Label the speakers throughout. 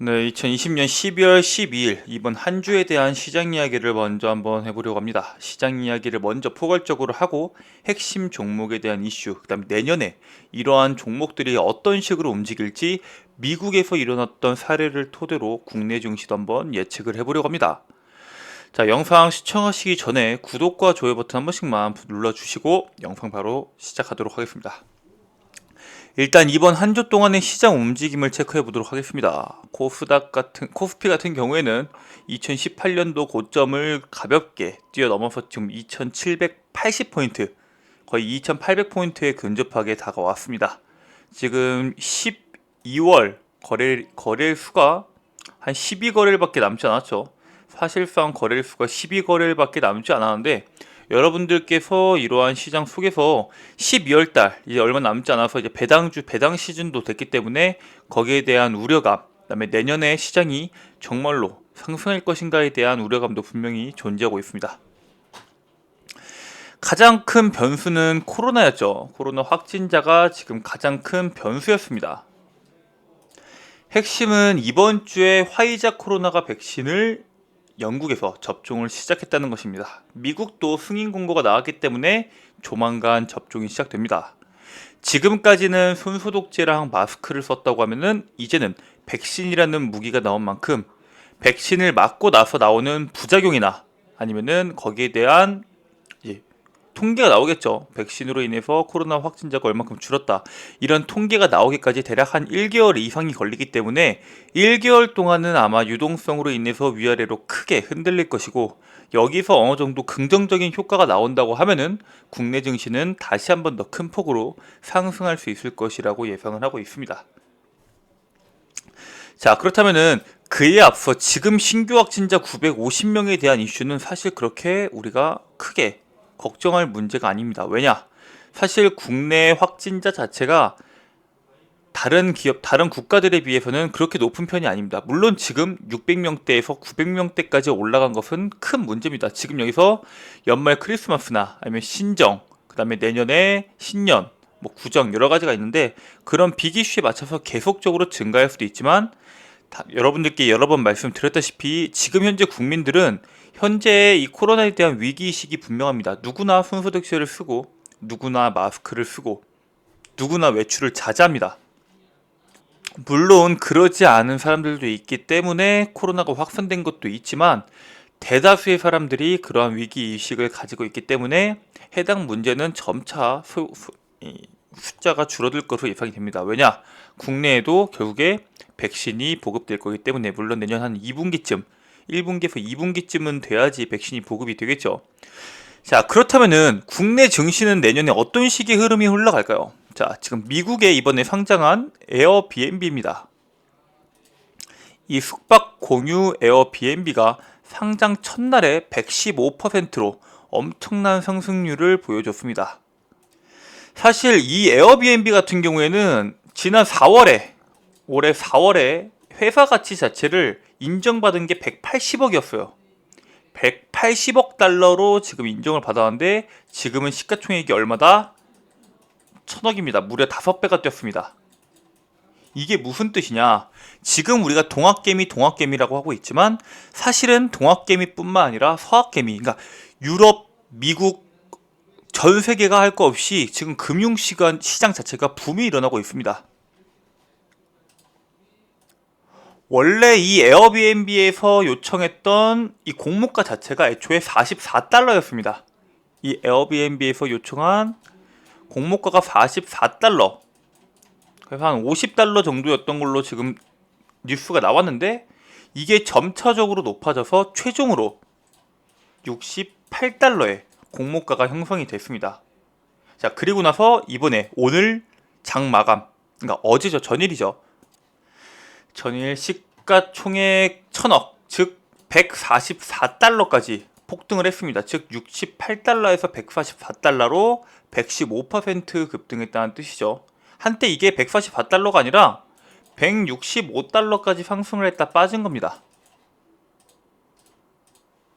Speaker 1: 네, 2020년 12월 12일 이번 한 주에 대한 시장 이야기를 먼저 한번 해보려고 합니다. 시장 이야기를 먼저 포괄적으로 하고 핵심 종목에 대한 이슈, 그다음 내년에 이러한 종목들이 어떤 식으로 움직일지 미국에서 일어났던 사례를 토대로 국내 증시도 한번 예측을 해보려고 합니다. 자, 영상 시청하시기 전에 구독과 좋아요 버튼 한 번씩만 눌러주시고 영상 바로 시작하도록 하겠습니다. 일단 이번 한 주 동안의 시장 움직임을 체크해 보도록 하겠습니다. 코스닥 같은 코스피 같은 경우에는 2018년도 고점을 가볍게 뛰어넘어서 지금 2780포인트 거의 2800포인트에 근접하게 다가왔습니다. 지금 12월 거래 거래 수가 한 12거래일밖에 남지 않았죠. 사실상 거래일 수가 12거래일밖에 남지 않았는데 여러분들께서 이러한 시장 속에서 12월 달 이제 얼마 남지 않아서 이제 배당주 배당 시즌도 됐기 때문에 거기에 대한 우려감 그다음에 내년에 시장이 정말로 상승할 것인가에 대한 우려감도 분명히 존재하고 있습니다. 가장 큰 변수는 코로나였죠. 코로나 확진자가 지금 가장 큰 변수였습니다. 핵심은 이번 주에 화이자 코로나가 백신을 영국에서 접종을 시작했다는 것입니다. 미국도 승인 공고가 나왔기 때문에 조만간 접종이 시작됩니다. 지금까지는 손 소독제랑 마스크를 썼다고 하면은 이제는 백신이라는 무기가 나온 만큼 백신을 맞고 나서 나오는 부작용이나 아니면은 거기에 대한 통계가 나오겠죠. 백신으로 인해서 코로나 확진자가 얼마큼 줄었다. 이런 통계가 나오기까지 대략 한 1개월 이상이 걸리기 때문에 1개월 동안은 아마 유동성으로 인해서 위아래로 크게 흔들릴 것이고 여기서 어느 정도 긍정적인 효과가 나온다고 하면은 국내 증시는 다시 한번 더 큰 폭으로 상승할 수 있을 것이라고 예상을 하고 있습니다. 자, 그렇다면은 그에 앞서 지금 신규 확진자 950명에 대한 이슈는 사실 그렇게 우리가 크게 걱정할 문제가 아닙니다. 왜냐? 사실 국내 확진자 자체가 다른 기업, 다른 국가들에 비해서는 그렇게 높은 편이 아닙니다. 물론 지금 600명대에서 900명대까지 올라간 것은 큰 문제입니다. 지금 여기서 연말 크리스마스나 아니면 신정, 그 다음에 내년에 신년, 뭐 구정 여러 가지가 있는데 그런 비기슈에 맞춰서 계속적으로 증가할 수도 있지만 다, 여러분들께 여러 번 말씀드렸다시피 지금 현재 국민들은 현재 이 코로나에 대한 위기의식이 분명합니다. 누구나 손소독제를 쓰고 누구나 마스크를 쓰고 누구나 외출을 자제합니다. 물론 그러지 않은 사람들도 있기 때문에 코로나가 확산된 것도 있지만 대다수의 사람들이 그러한 위기의식을 가지고 있기 때문에 해당 문제는 점차 수, 수, 숫자가 줄어들 것으로 예상이 됩니다. 왜냐? 국내에도 결국에 백신이 보급될 거기 때문에 물론 내년 한 2분기쯤 1분기에서 2분기쯤은 돼야지 백신이 보급이 되겠죠. 자, 그렇다면은 국내 증시는 내년에 어떤 식의 흐름이 흘러갈까요? 자, 지금 미국에 이번에 상장한 에어비앤비입니다. 이 숙박 공유 에어비앤비가 상장 첫날에 115%로 엄청난 상승률을 보여줬습니다. 사실 이 에어비앤비 같은 경우에는 지난 4월에 올해 4월에 회사 가치 자체를 인정받은 게 180억이었어요. 180억 달러로 지금 인정을 받았는데 지금은 시가총액이 얼마다? 천억입니다. 무려 5배가 뛰었습니다. 이게 무슨 뜻이냐? 지금 우리가 동학개미 동학개미라고 하고 있지만 사실은 동학개미뿐만 아니라 서학개미, 그러니까 유럽, 미국 전 세계가 할 거 없이 지금 금융 시간 시장 자체가 붐이 일어나고 있습니다. 원래 이 에어비앤비에서 요청했던 이 공모가 자체가 애초에 44달러였습니다. 이 에어비앤비에서 요청한 공모가가 44달러. 그래서 한 50달러 정도였던 걸로 지금 뉴스가 나왔는데 이게 점차적으로 높아져서 최종으로 68달러에 공모가가 형성이 됐습니다. 자, 그리고 나서 이번에 오늘 장 마감, 그러니까 어제죠, 전일이죠. 전일 시가총액 천억, 즉 144달러까지 폭등을 했습니다. 즉 68달러에서 144달러로 115% 급등했다는 뜻이죠. 한때 이게 144달러가 아니라 165달러까지 상승을 했다 빠진 겁니다.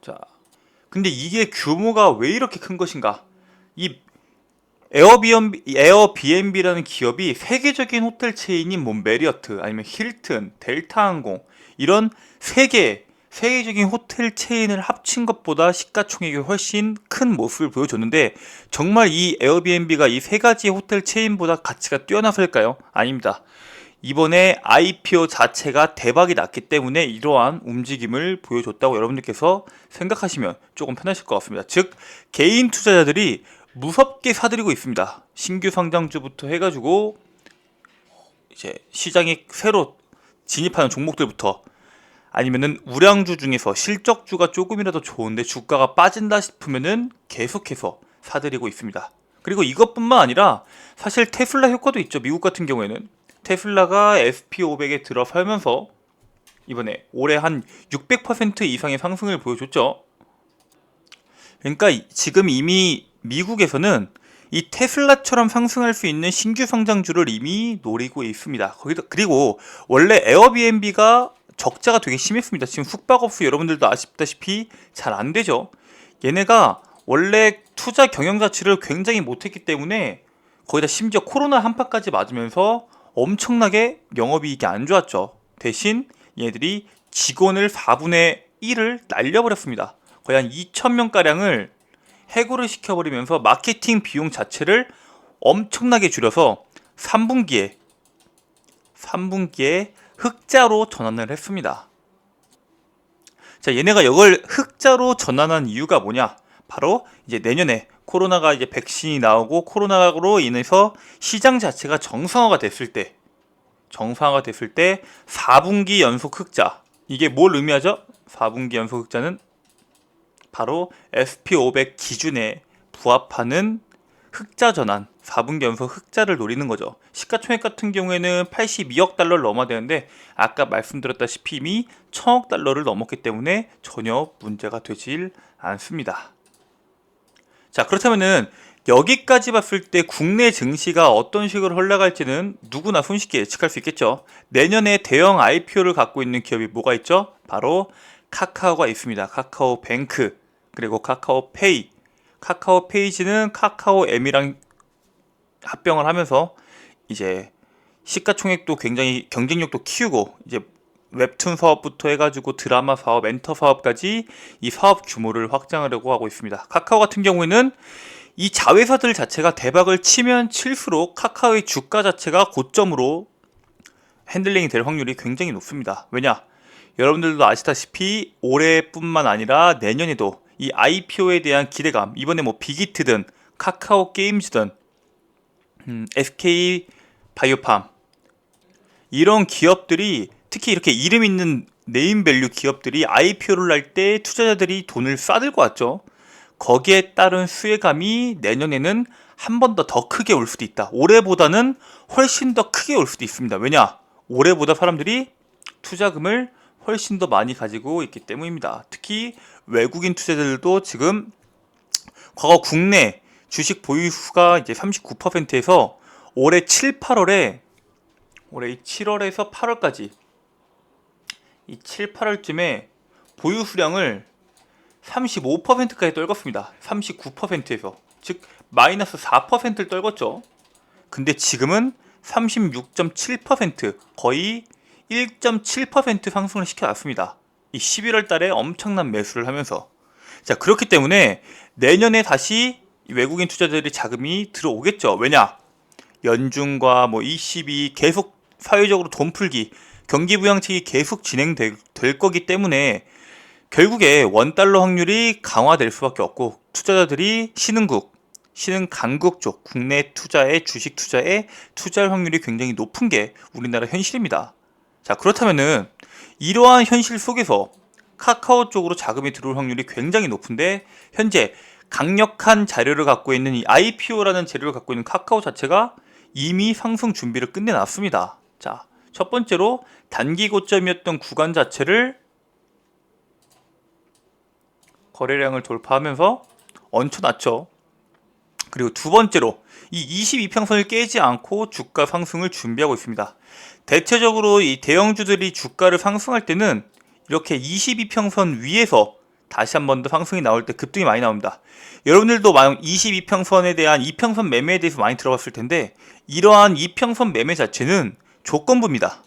Speaker 1: 자, 근데 이게 규모가 왜 이렇게 큰 것인가? 이 에어비앤비, 에어비앤비라는 기업이 세계적인 호텔 체인인 뭐 메리어트 아니면 힐튼, 델타항공 이런 세계 세계적인 호텔 체인을 합친 것보다 시가총액이 훨씬 큰 모습을 보여줬는데 정말 이 에어비앤비가 이 세 가지 호텔 체인보다 가치가 뛰어나서일까요? 아닙니다. 이번에 IPO 자체가 대박이 났기 때문에 이러한 움직임을 보여줬다고 여러분들께서 생각하시면 조금 편하실 것 같습니다. 즉 개인 투자자들이 무섭게 사들이고 있습니다. 신규 상장주부터 해가지고 이제 시장에 새로 진입하는 종목들부터 아니면은 우량주 중에서 실적주가 조금이라도 좋은데 주가가 빠진다 싶으면은 계속해서 사들이고 있습니다. 그리고 이것뿐만 아니라 사실 테슬라 효과도 있죠. 미국 같은 경우에는 테슬라가 SP500에 들어서면서 이번에 올해 한 600% 이상의 상승을 보여줬죠. 그러니까 지금 이미 미국에서는 이 테슬라처럼 상승할 수 있는 신규 성장주를 이미 노리고 있습니다. 거기다 그리고 원래 에어비앤비가 적자가 되게 심했습니다. 지금 숙박업소 여러분들도 아시다시피 잘 안 되죠. 얘네가 원래 투자 경영 자체를 굉장히 못했기 때문에 거기다 심지어 코로나 한파까지 맞으면서 엄청나게 영업이익이 안 좋았죠. 대신 얘들이 직원을 4분의 1을 날려버렸습니다. 거의 한 2,000명가량을 해고를 시켜버리면서 마케팅 비용 자체를 엄청나게 줄여서 3분기에 3분기에 흑자로 전환을 했습니다. 자, 얘네가 이걸 흑자로 전환한 이유가 뭐냐? 바로 이제 내년에 코로나가 이제 백신이 나오고 코로나로 인해서 시장 자체가 정상화가 됐을 때 정상화가 됐을 때 4분기 연속 흑자 이게 뭘 의미하죠? 4분기 연속 흑자는 바로 SP500 기준에 부합하는 흑자 전환 4분기 연속 흑자를 노리는 거죠. 시가총액 같은 경우에는 82억 달러를 넘어야 되는데 아까 말씀드렸다시피 이미 1000억 달러를 넘었기 때문에 전혀 문제가 되질 않습니다. 자 그렇다면은 여기까지 봤을 때 국내 증시가 어떤 식으로 흘러갈지는 누구나 손쉽게 예측할 수 있겠죠. 내년에 대형 IPO를 갖고 있는 기업이 뭐가 있죠? 바로 카카오가 있습니다. 카카오 뱅크 그리고 카카오 페이. 카카오 페이지는 카카오 M이랑 합병을 하면서 이제 시가총액도 굉장히 경쟁력도 키우고 이제 웹툰 사업부터 해가지고 드라마 사업, 멘터 사업까지 이 사업 규모를 확장하려고 하고 있습니다. 카카오 같은 경우에는 이 자회사들 자체가 대박을 치면 칠수록 카카오의 주가 자체가 고점으로 핸들링이 될 확률이 굉장히 높습니다. 왜냐? 여러분들도 아시다시피 올해뿐만 아니라 내년에도 이 IPO에 대한 기대감, 이번에 뭐 비기트든 카카오 게임즈든 음, SK 바이오팜 이런 기업들이 특히 이렇게 이름 있는 네임밸류 기업들이 IPO를 할 때 투자자들이 돈을 싸들고 왔죠. 거기에 따른 수혜감이 내년에는 한 번 더 더 크게 올 수도 있다. 올해보다는 훨씬 더 크게 올 수도 있습니다. 왜냐? 올해보다 사람들이 투자금을 훨씬 더 많이 가지고 있기 때문입니다. 특히 외국인 투자자들도 지금 과거 국내 주식 보유수가 이제 39%에서 올해 7, 8월에 올해 7월에서 8월까지 이 7, 8월쯤에 보유 수량을 35%까지 떨궜습니다. 39%에서 즉 마이너스 4%를 떨궜죠. 근데 지금은 36.7% 거의 1.7% 상승을 시켜놨습니다. 이 11월 달에 엄청난 매수를 하면서 자 그렇기 때문에 내년에 다시 외국인 투자자들이 자금이 들어오겠죠. 왜냐? 연준과 뭐 ECB 계속 사회적으로 돈 풀기, 경기 부양책이 계속 진행될 거기 때문에 결국에 원달러 확률이 강화될 수밖에 없고 투자자들이 신흥국, 신흥 강국 쪽 국내 투자에 주식 투자에 투자할 확률이 굉장히 높은 게 우리나라 현실입니다. 자 그렇다면은 이러한 현실 속에서 카카오 쪽으로 자금이 들어올 확률이 굉장히 높은데 현재 강력한 자료를 갖고 있는 이 IPO라는 재료를 갖고 있는 카카오 자체가 이미 상승 준비를 끝내놨습니다. 자, 첫 번째로 단기 고점이었던 구간 자체를 거래량을 돌파하면서 얹혀놨죠. 그리고 두 번째로 이 22평선을 깨지 않고 주가 상승을 준비하고 있습니다. 대체적으로 이 대형주들이 주가를 상승할 때는 이렇게 22평선 위에서 다시 한 번 더 상승이 나올 때 급등이 많이 나옵니다. 여러분들도 만약 22평선에 대한 이평선 매매에 대해서 많이 들어봤을 텐데 이러한 이평선 매매 자체는 조건부입니다.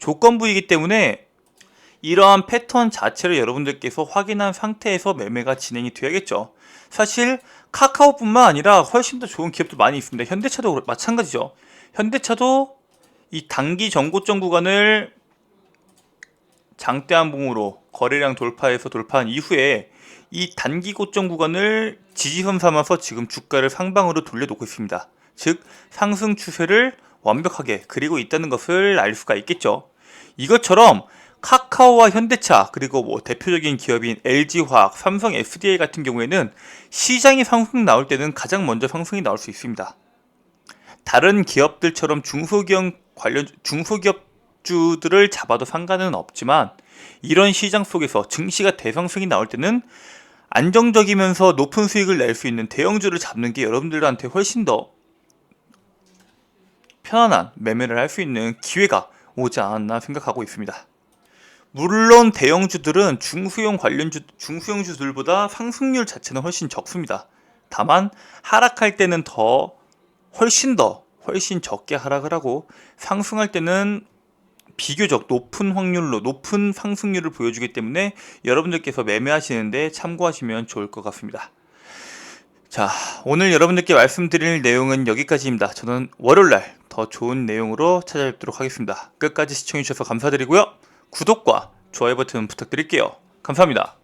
Speaker 1: 조건부이기 때문에 이러한 패턴 자체를 여러분들께서 확인한 상태에서 매매가 진행이 되야겠죠. 사실 카카오뿐만 아니라 훨씬 더 좋은 기업도 많이 있습니다. 현대차도 마찬가지죠. 현대차도 이 단기 전고점 구간을 장대한봉으로 거래량 돌파해서 돌파한 이후에 이 단기 고점 구간을 지지선 삼아서 지금 주가를 상방으로 돌려놓고 있습니다. 즉 상승 추세를 완벽하게 그리고 있다는 것을 알 수가 있겠죠. 이것처럼 카카오와 현대차 그리고 뭐 대표적인 기업인 LG화학, 삼성 SDI 같은 경우에는 시장이 상승 나올 때는 가장 먼저 상승이 나올 수 있습니다. 다른 기업들처럼 중소기업 관련 중소기업주들을 잡아도 상관은 없지만 이런 시장 속에서 증시가 대상승이 나올 때는 안정적이면서 높은 수익을 낼 수 있는 대형주를 잡는 게 여러분들한테 훨씬 더 편안한 매매를 할 수 있는 기회가 오지 않았나 생각하고 있습니다. 물론 대형주들은 중소형 관련주 중소형주들보다 상승률 자체는 훨씬 적습니다. 다만 하락할 때는 더 훨씬 더 훨씬 적게 하락을 하고 상승할 때는 비교적 높은 확률로 높은 상승률을 보여주기 때문에 여러분들께서 매매하시는데 참고하시면 좋을 것 같습니다. 자, 오늘 여러분들께 말씀드릴 내용은 여기까지입니다. 저는 월요일날 더 좋은 내용으로 찾아뵙도록 하겠습니다. 끝까지 시청해주셔서 감사드리고요. 구독과 좋아요 버튼 부탁드릴게요. 감사합니다.